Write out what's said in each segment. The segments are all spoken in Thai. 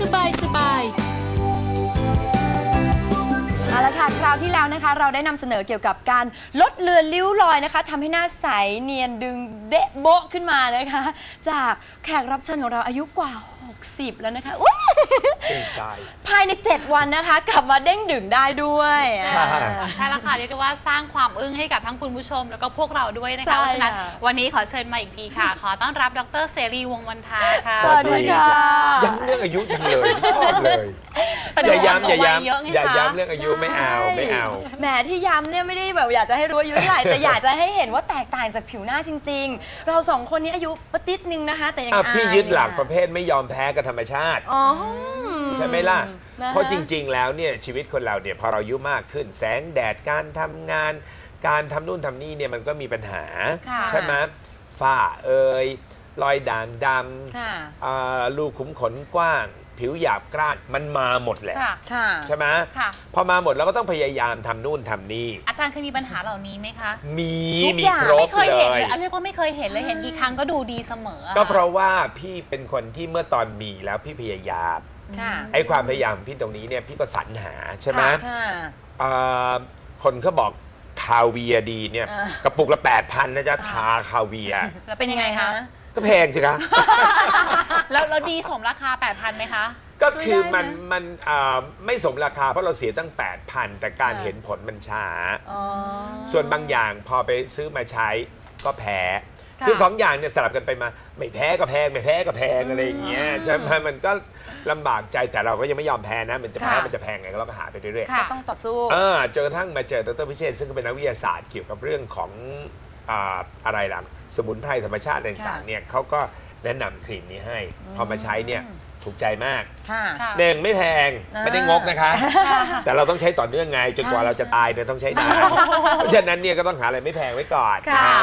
สบายสบายเอาละค่ะคราวที่แล้วนะคะ เราได้นำเสนอเกี่ยวกับการลดเลือนริ้วรอยนะคะทำให้หน้าใสเนียนดึงเดะโบะขึ้นมานะคะ จากแขกรับเชิญของเราอายุกว่า 60 แล้วนะคะอุ๊ย เป็นตายภายใน 7 วันนะคะ กลับมาเด้งดึงได้ด้วยค่ะอ่าใช่แล้วค่ะเรียกได้ว่าสร้างความอึ้งให้กับทั้งคุณผู้ชม แล้วก็พวกเราด้วยนะใช่คะเพราะฉะนั้นค่ะ วันนี้ขอเชิญมาอีกทีค่ะ ขอต้อนรับดรเสรีวงศ์วันทาค่ะ สวัสดีค่ะ ย้ำเรื่องอายุจังเลยชอบเลยแต่อย่าย้ำอย่าวัเยอะไงย้ำอย่าคะย้ำเรื่องอายุไม่เอาไม่เอา แหมที่ย้ำเนี่ยไม่ได้แบบอยากจะให้รู้อายุเท่าไหร่ แต่อยากจะให้เห็นว่าแตกต่างจากผิวหน้าจริง ๆ เราสองคนนี้อายุปะติดนึงนะคะ แต่ยังอะอายพี่ยึดหลักอประเภทไม่ยอมแพ้กับธรรมชาติ อ๋อใช่ไหมล่ะนะคะเพราะจริง ๆ แล้วเนี่ยชีวิตคนเราเนี่ยพอเราอายุมากขึ้น แสงแดดการทำงาน การทำนู่นทำนี่เนี่ยมันก็มีปัญหา ค่ะ ใช่ไหมฝ้าเอ่ยรอยด่างดค่ะำอ่ารูขุมขนกว้าง ผิวหยาบกร้านมันมาหมดแหละ ค่ะ ค่ะ ใช่ไหมค่ะ พอมาหมดเราก็ต้องพยายามทำนู่นทำนี่อาจารย์เคยมีปัญหาเหล่านี้ไหมคะ มีทุกมีอย่างครบไม่เคยเลเห็นยเลยอันนี้ก็ไม่เคยเห็นเลยเห็นกี่ครั้งก็ดูดีเสมอก็เพราะว่าพี่เป็นคนที่เมื่อตอนมีแล้วพี่พยายามค่ะ ไอ้ความพยายามพี่ตรงนี้เนี่ยพี่ก็สรรหาใช่ไหมค่ะอ่าคนเขาบอกคาเวียร์ดีเนี่ยอ่ากระปุกละแปดพันนะจ๊ะทาคาเวียร์แล้วเป็นยังไงคะ ก็แพงสิคะ แล้วแล้วดีสมราคา 8,000ไหมคะ ก็คือช่วยได้มันนะมันอ่าไม่สมราคาเพราะเราเสียตั้ง 8,000 แต่การค่ะ เห็นผลมันช้า อ๋อ ส่วนบางอย่างพอไปซื้อมาใช้ก็แพ้ค่ะคือสองอย่างเนี่ยสลับกันไปมาไม่แพ้ก็แพงไม่แพ้ก็แพงอะไรอย่างเงี้ยใช่ไหมมันก็ลำบากใจแต่เราก็ยังไม่ยอมแพ้นะมันจะแพ้ค่ะ มันจะแพงไงก็เราก็หาไปเรื่อยๆ ค่ะ ต้องต่อสู้อ่าจนกระทั่งมาเจอดรพิเชษฐ์ซึ่งเป็นนักวิทยาศาสตร์เกี่ยวกับเรื่องของอ่าอะไรล่ะ สมุนไพรธรรมชาติต่างค่ะๆเนี่ยเขาก็ แนะนำครีมนี้ให้ พอมาใช้เนี่ยถูกใจมากค่ะ ค่ะ หนึ่งไม่แพงอ่าไม่ได้งกนะคะ แต่เราต้องใช้ต่อเนื่องไงจนกว่าใช่เราจะตายเนี่ยต้องใช้นานเพราะฉะนั้นเนี่ยก็ต้องหาอะไรไม่แพงไว้ก่อนค่ะนะ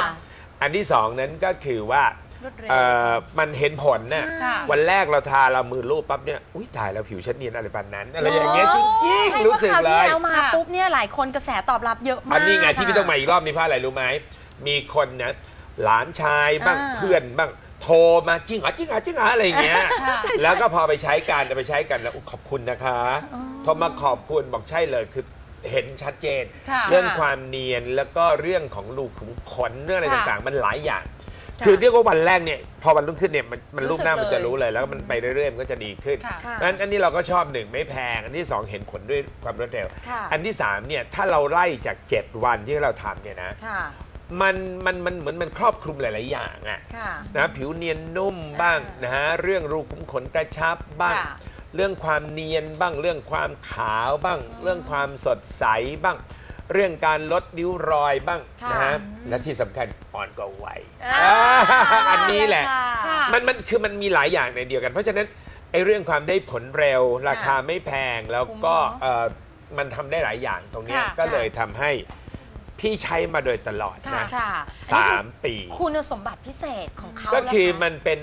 อันที่สองนั้นก็คือว่ารวดเร็ว เอ่อมันเห็นผลน่ะค่ะ วันแรกเราทาเรามือรูปปั๊บเนี่ยอุ้ยตายแล้วผิวฉันเนียนอะไรปานนั้นอะไรอย่างเงี้ยจริงใช่ๆรู้สึกพาะคราวเลที่ย แล้วมาค่ะ ปุ๊บเนี่ยหลายคนกระแสตอบรับเยอะมากอันนี้ไงที่พี่ต้องมาะอีกรอบนี้เพราะอะไรรู้ไหมมีคนนะหลานชายบ้างอ่าเพื่อนบ้าง โทรมาจริงเหรอจริงเหรอจริงเหรออะไรอย่างเงี้ยค่ะแล้วก็พอไปใช้กันไปใช้กันแล้วอุ๊ยขอบคุณนะคะโทรมาขอบคุณบอกใช่เลยคือเห็นชัดเจน ค่ะ เรื่องความเนียนแล้วก็เรื่องของรูขุมขนเรื่องอะไรค่ะต่างๆ มันหลายอย่างค่ะคือเรียกว่าวันแรกเนี่ยพอวันรุ่งขึ้นเนี่ยมันมันรู้รูสึปกหน้ามันจะเลย รู้เลย แล้วก็มันไปเรื่อยๆมันก็จะดีขึ้นค่ะ ค่ะ นั้นอันนี้เราก็ชอบหนึ่งไม่แพง อันที่สองเห็นผลด้วยความรวดเร็ว ค่ะ อันที่3เนี่ยถ้าเราไล่จาก 7 วันที่เราทำเนี่ยนะ ค่ะ มันมันมันเหมือนมันครอบคลุมหลาย ๆ อย่างอะค่ะ นะผิวเนียนนุ่มบ้างอ่านนะฮะเรื่องรูขุมขนกระชับบ้าง ค่ะ เรื่องความเนียนบ้าง เรื่องความขาวบ้าง เรื่องความสดใสบ้าง เรื่องการลดริ้วรอยบ้างค่ะ นะฮะและที่สำคัญอ่อนกว่าวัยอ่าอันนี้แหละ ค่ะ มันมันคือมันมีหลายอย่างในเดียวกัน เพราะฉะนั้นไอ้เรื่องความได้ผลเร็ว ราคาไม่แพงแล้วก็คุ้มเนอะเอ่อมันทำได้หลายอย่างตรงเนี้ยค่ะ ก็เลยทำให้ พี่ใช้มาโดยตลอดนะค่ะสามปี คุณสมบัติพิเศษของเขาก็คือเหรมันเป็น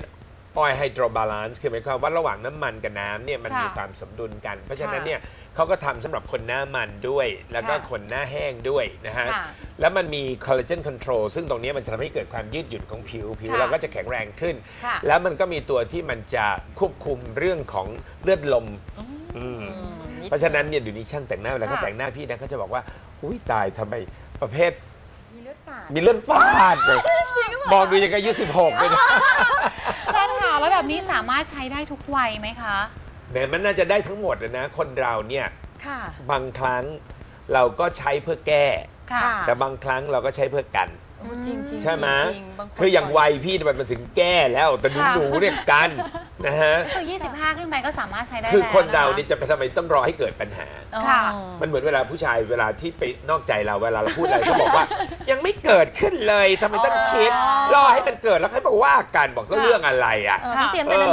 oil hydro balance คือหมายความว่าระหว่างน้ำมันกับน้ำเนี่ยมันค่ะมีความสมดุลกัน เพราะฉะนั้นเนี่ยเขาก็ทำสำหรับคนหน้ามันด้วย แล้วก็ค่ะคนหน้าแห้งด้วยนะฮะค่ะแล้วมันมี collagen control ซึ่งตรงนี้มันจะทำให้เกิดความยืดหยุ่นของผิวผิวค่ะเราก็จะแข็งแรงขึ้นค่ะแล้วมันก็มีตัวที่มันจะควบคุมเรื่องของเลือดลมอืมอืมนิดเพราะฉะนั้นเนี่ยเดี๋ยวนี้ช่างแต่งหน้าเวลาเขาค่ะแต่งหน้าพี่นะเขาจะบอกว่าอุ้ยตายทำไม ประเภท มีเลือดฝาดมีเลือดฝาดเลยมองดูยังกับอายุสิบหกเลยนะอาจารย์ค่ะแล้วแบบนี้สามารถใช้ได้ทุกวัยไหมคะ แหมมันน่าจะได้ทั้งหมดอะนะ คนเราเนี่ยค่ะ บางครั้งเราก็ใช้เพื่อแก้ ค่ะ แต่บางครั้งเราก็ใช้เพื่อกัน โอ้จริงจริงใช่ไหมจริงๆบางนคืออย่างปล่วัยพี่เนี่ยมันมาถึงแก้แล้วแต่หนูค่ะ หนูเนี่ยกัน นะฮะคือ25 ขึ้นไปก็สามารถใช้ได้คือแล้วคนเราะะเนี่ยจะไปทำไมต้องรอให้เกิดปัญหาอ๋อค่ะ มันเหมือนเวลาผู้ชายเวลาที่ไปนอกใจเราเวลาเราพูดอะไรก็บอกว่า ยังไม่เกิดขึ้นเลยทำไมต้องคิดอ๋อรอให้มันเกิดแล้วค่อยมาว่ากันบอกก็เรื่องอะไรอะเออต้องเตรียมแต่เนิ่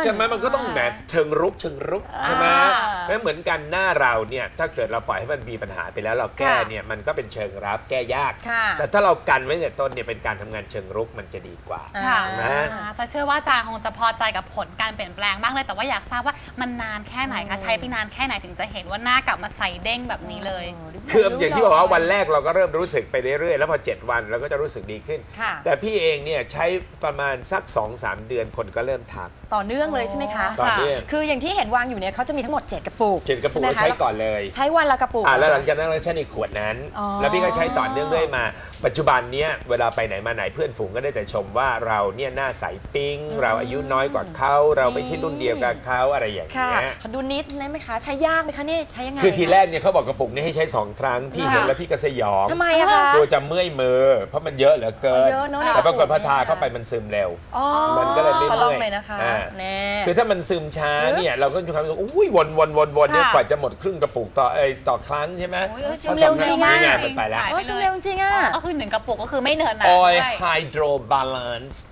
นๆ ใช่ไหมมันก็ต้องแหมเชิงรุกเชิงรุกใช่ไหมอ่าแล้วเหมือนกันหน้าเราเนี่ยถ้าเกิดเราปล่อยให้มันมีปัญหาไปแล้วเราแก้ค่ะเนี่ยมันก็เป็นเชิงรับแก้ยาก ค่ะแต่ถ้าเรากันไว้แต่ต้นเนี่ยเป็นการทำงานเชิงรุกมันจะดีกว่า ค่ะอ่านะ อ่าจะเชื่อว่าอาจารย์คงจะพอใจกับผลการเปลี่ยนแปลงมากเลย แต่ว่าอยากทราบว่ามันนานแค่ไหนคะใช้ไปนานแค่ไหนถึงจะเห็นว่าหน้ากลับมาใสเด้งแบบนี้เลย คืออย่างที่บอกว่าวันแรกเราก็เริ่มรู้สึกไปเรื่อยๆแล้วพอ 7 วันเราก็จะรู้สึกดีขึ้น ค่ะ แต่พี่เองเนี่ยใช้ประมาณสัก 2-3 เดือนคนก็เริ่มทัก ต่อเนื่องเลยใช่ไหมคะ ต่อเนื่อง คืออย่างที่เห็นวางอยู่เนี่ยเขาจะมีทั้งหมด 7 กระปุกเจ็ดกระปุกช่เราไหมคใช้ก่อนเลย ใช้วันละกระปุก อ่าแล้วหลังจากนั้นเราใช้ในขวดนั้น อ๋อ แล้วพี่ก็ใช้ต่อเนื่องเรื่อยมา ปัจจุบันเนี้ยเวลาไปไหนมาไหนเพื่อนฝูงก็ได้แต่ชมว่าเราเนี่ยหน้าใสปิ๊งเราอายุน้อยกว่าเขาเราไม่ใช่รุ่นเดียวกับเขาอะไรอย่างค่ะเงี้ย ขอดูนิดได้ไหมคะ ใช้ยากไหมคะนี่ใช้ยังไงคือทีแรกเนี่ยเขาบอกกระปุกนี้ให้ใช้สองครั้ง พี่เห็นแล้วพี่ก็สยองทำไมอะคะตัวจะเมื่อยมือ เพราะมันเยอะเหลือเกิน เยอะเนอะในแต่ปรากฏกระปุกพอทาเนี่ยเข้าไปมันซึมเร็ว อ๋อมันก็เลยไม่ขอลองเมื่อยหน่อยนะคะอ่า แน่ คือถ้ามันซึมช้าเนี่ยเราก็จะมีความรู้สึกอุ้ยวนวนวนวนเนี่ยค่ะ กว่าจะหมดครึ่งกระปุกต่อเอยต่อครั้งใช่ไหมโอ้ยเออซึมเร็วจริงอะนี่ไงมันไปแล้วหายโอ้ยซึมเร็วจริงอะ ก็คือหนึ่งกระปุกก็คือไม่เนินนะออยใช่ไฮโดรบาลานซ์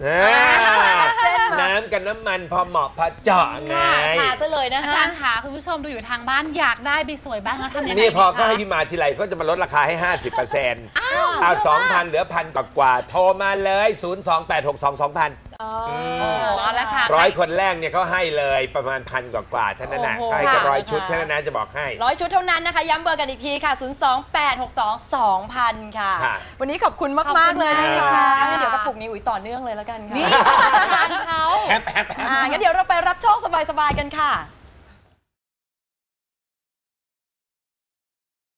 น้ำกับน้ำมันพอเหมาะพอเจาะไงทาซะเลยนะอาคะจารย์คะคุณผู้ชมดูอยู่ทางบ้านอยากได้บีสวยบ้างแล้วทำยังไงนี่พอดีก็คะให้พี่มาทีไรก็จะมาลดราคาให้ 50%เอา2,000 เหลือพันกว่าๆโทรมาเลย 02862อ๋อ เอาละค่ะ2,000ร้อยคนแรกเนี่ยเขาให้เลยประมาณพันกว่าๆเท่านั้นนะโอ้โหเขาให้แค่ร้อยค่ะชุดเท่านั้นนะจะบอกให้ ร้อยชุดเท่านั้นนะคะ ย้ำเบอร์กันอีกทีค่ะ 028622000 ค่ะ ค่ะ วันนี้ขอบคุณขอบมากคุๆณเลยนะมากคะค่ะ งั้นเดี๋ยวกระปุกนี้อุ๋ยต่อเนื่องเลยแล้วกันค่ะนี่อาจารย์เขาแฮปแฮปแฮปอ่างั้นเดี๋ยวเราไปรับโชคสบาย ๆ กันค่ะ